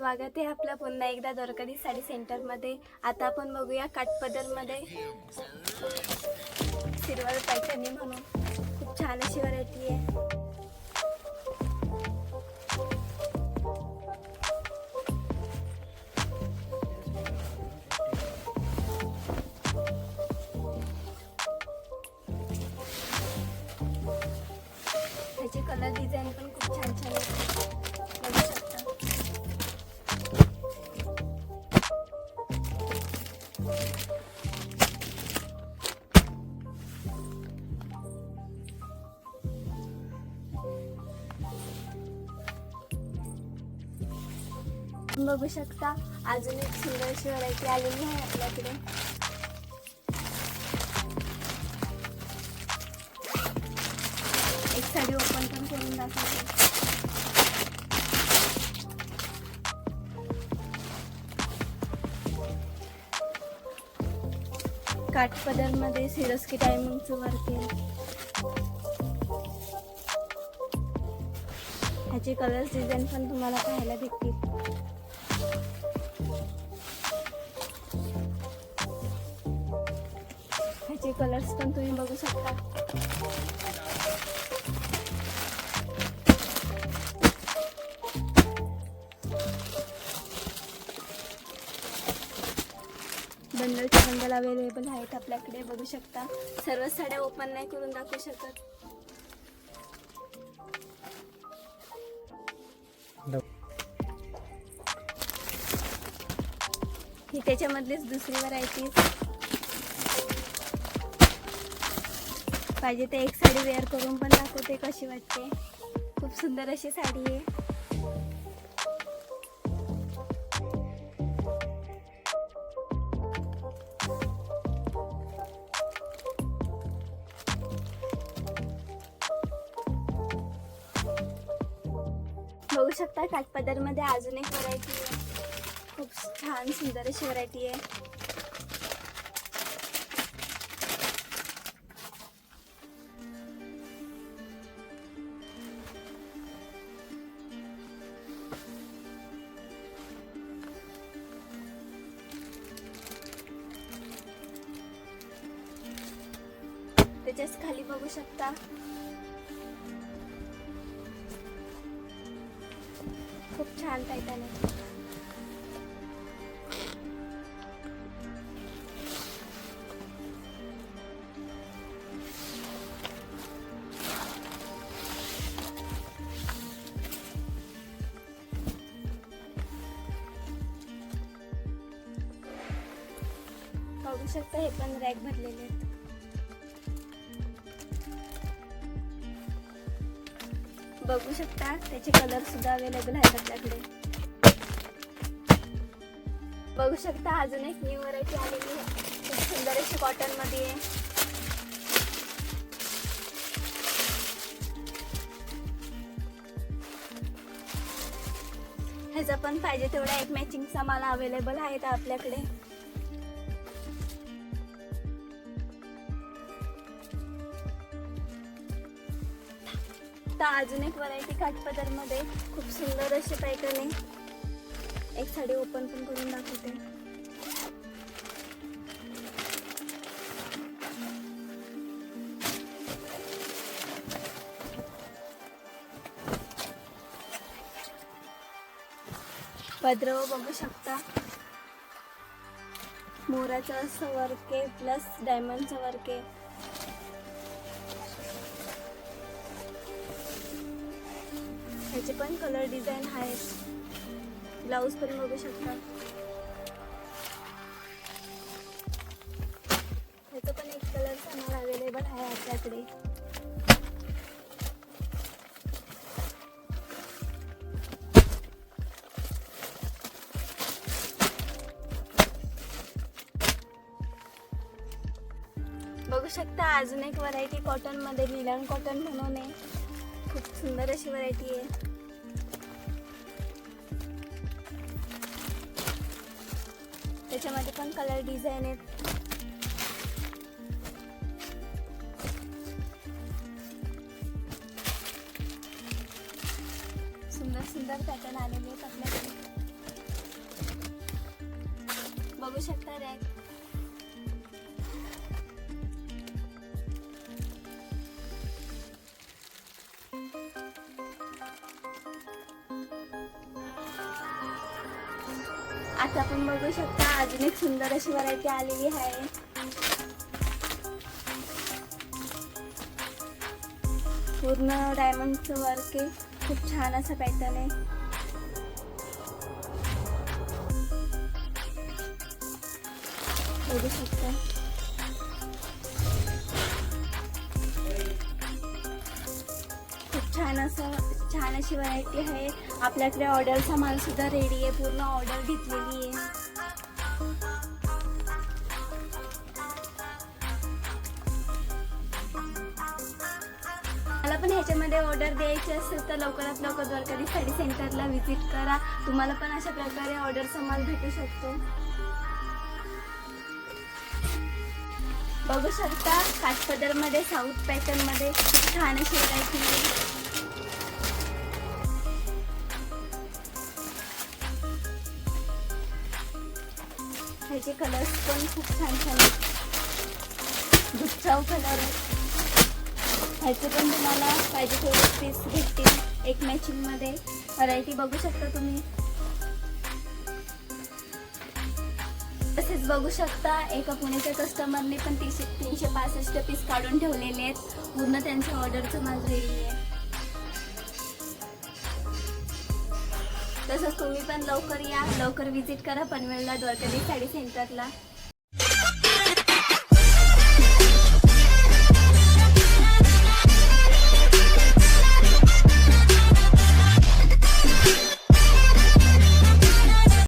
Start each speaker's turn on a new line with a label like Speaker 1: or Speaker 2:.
Speaker 1: स्वागत आहे आपलं पुन्हा एकदा द्वारकाधी साडी सेंटरमध्ये आता आपण बघूया काठपदरमध्ये सिल्वर पैठणी म्हणून. खूप छान अशी व्हरायटी आहे. त्याचे कलर डिझाईन पण खूप छान छान आहे. बघू शकता. अजून एक सुंदर शिवरायची आलेली आहे आपल्याकडे. एक साडी ओपन पण करून दाखवते. सिरस सिरस्की टायमिंगचं वर्क आहे. ह्याचे कलर्स डिझाईन पण तुम्हाला पाहायला भेटतील. ह्याचे कलर्स पण तुम्ही बघू शकता. बंडलचे बंडल अवेलेबल आहेत आपल्याकडे बघू शकता. सर्व साड्या ओपन नाही करून दाखवू शकत. ही त्याच्यामधलीच दुसरी व्हरायटी पाहिजे ते एक साडी वेअर करून पण दाखवते कशी वाटते. खूप सुंदर अशी साडी आहे. बघू शकता काठपदरमध्ये अजून एक व्हरायटी आहे. खूप छान सुंदर अशी व्हरायटी आहे. त्याच्याच खाली बघू शकता. खूप छान टायटन आहे बघू शकता हे पण रॅक भरलेले आहेत. बघू शकता त्याचे कलर सुद्धा अवेलेबल आहेत आपल्याकडे. बघू शकता अजून एक न्यू व्हरायटी आलेली आहे. खूप सुंदर अशी कॉटनमध्ये आहे. ह्याचा पण पाहिजे तेवढा एक मॅचिंगचा माल अवेलेबल आहेत आपल्याकडे. आता अजून एक व्हरायटी काठपदरमध्ये खूप सुंदर अशी पैठण एक साडी ओपन पण करून दाखवते. पदरव बघू शकता. मोराचं असं वर्क आहे प्लस डायमंडचं वर्क आहे. ह्याचे पण कलर डिझाईन आहेत. ब्लाऊज पण बघू शकता. ह्याचं पण एक कलर सामान अवेलेबल आहे आपल्याकडे. बघू शकता अजून एक व्हरायटी कॉटनमध्ये लिलन कॉटन म्हणून आहे. खूप सुंदर अशी व्हरायटी आहे. त्याच्यामध्ये पण कलर डिझाईन आहेत. सुंदर सुंदर पॅटर्न आलेले आहेत आपल्याकडे. बघू शकता रॅक. आता आपण बघू शकता अजून एक सुंदर अशी व्हरायटी आलेली आहे. पूर्ण डायमंडचं वर्क आहे. खूप छान असा पॅटर्न आहे. बघू शकता. अशी व्हरायटी आहे. आपल्याकडे ऑर्डरचा माल सुद्धा रेडी आहे. पूर्ण ऑर्डर घेतलेली आहे. मला पण ह्याच्यामध्ये ऑर्डर द्यायची असेल तर लवकरात लवकर द्वारकाधी साडी सेंटरला व्हिजिट करा. तुम्हाला पण अशा प्रकारे ऑर्डरचा माल भेटू शकतो. बघू शकता काठपदरमध्ये साऊथ पॅटर्नमध्ये छान अशी व्हरायटी ह्याचे कलर्स पण खूप छान छान आहेत. गुच्छाव कलर ह्याचे पण तुम्हाला पाहिजे थोडे पीस भेटतील एक मॅचिंगमध्ये व्हरायटी बघू शकता तुम्ही. तसेच बघू शकता एका पुण्याच्या कस्टमरने पण तीनशे तीनशे पासष्ट पीस काढून ठेवलेले आहेत. पूर्ण त्यांच्या ऑर्डरचं माझं रेडी आहे. तसंच तुम्ही पण लवकर या. लवकर व्हिजिट करा पनवेलला द्वारकाधी साडी सेंटरला.